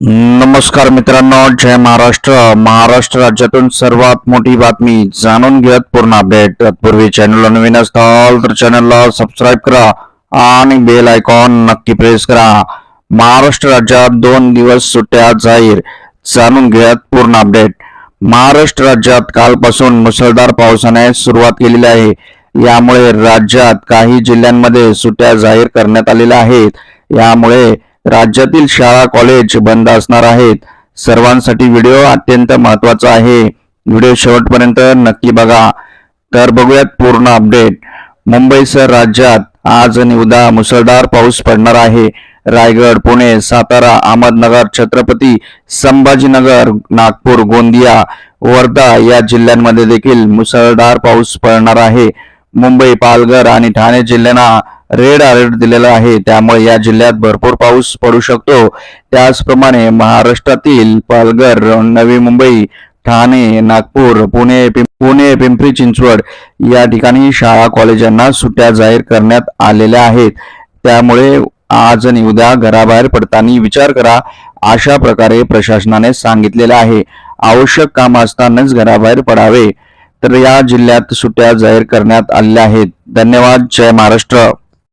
नमस्कार मित्रांनो जय महाराष्ट्र. महाराष्ट्र राज्यातून सर्वात मोठी बातमी जाणून घेत पूर्ण अपडेट तत्पूर्वी चॅनलला नवीन असताल तर चॅनलला सबस्क्राईब करा आणि बेल आयकॉन नक्की प्रेस करा. महाराष्ट्र राज्यात दोन दिवस सुट्ट्या जाहीर. जाणून घेत पूर्ण अपडेट महाराष्ट्र राज्यात कालपासून मुसळधार पावसाने सुरुवात केलेली आहे. यामुळे राज्यात काही जिल्ह्यांमध्ये सुट्ट्या जाहीर करण्यात आलेल्या आहेत. यामुळे राज्यातील शाळा कॉलेज बंद असणार आहेत. सर्वांसाठी व्हिडिओ अत्यंत महत्त्वाचा आहे. व्हिडिओ शेवटपर्यंत नक्की बघा. तर बघूयात पूर्ण अपडेट. मुंबईसह राज्यात आज आणि उद्या मुसळधार पाऊस पडणार आहे. रायगड पुणे सातारा अहमदनगर छत्रपती संभाजीनगर नागपूर गोंदिया वर्धा या जिल्ह्यांमध्ये देखील मुसळधार पाऊस पडणार आहे. मुंबई पालघर आणि ठाणे जिल्ह्यांना रेड अलर्ट दिलेला आहे. त्यामुळे या जिल्ह्यात भरपूर पाऊस पडू शकतो. त्याचप्रमाणे महाराष्ट्रातील पालघर नवी मुंबई ठाणे नागपूर पुणे पुणे पिंपरी चिंचवड या ठिकाणी शाळा कॉलेजांना सुट्ट्या जाहीर करण्यात आलेल्या आहेत. त्यामुळे आज आणि उद्या घराबाहेर पडताना विचार करा अशा प्रकारे प्रशासनाने सांगितलेलं आहे. आवश्यक काम असतानाच घराबाहेर पडावे तर या जिल्ह्यात सुट्ट्या जाहीर करण्यात आलेल्या आहेत. धन्यवाद. जय महाराष्ट्र.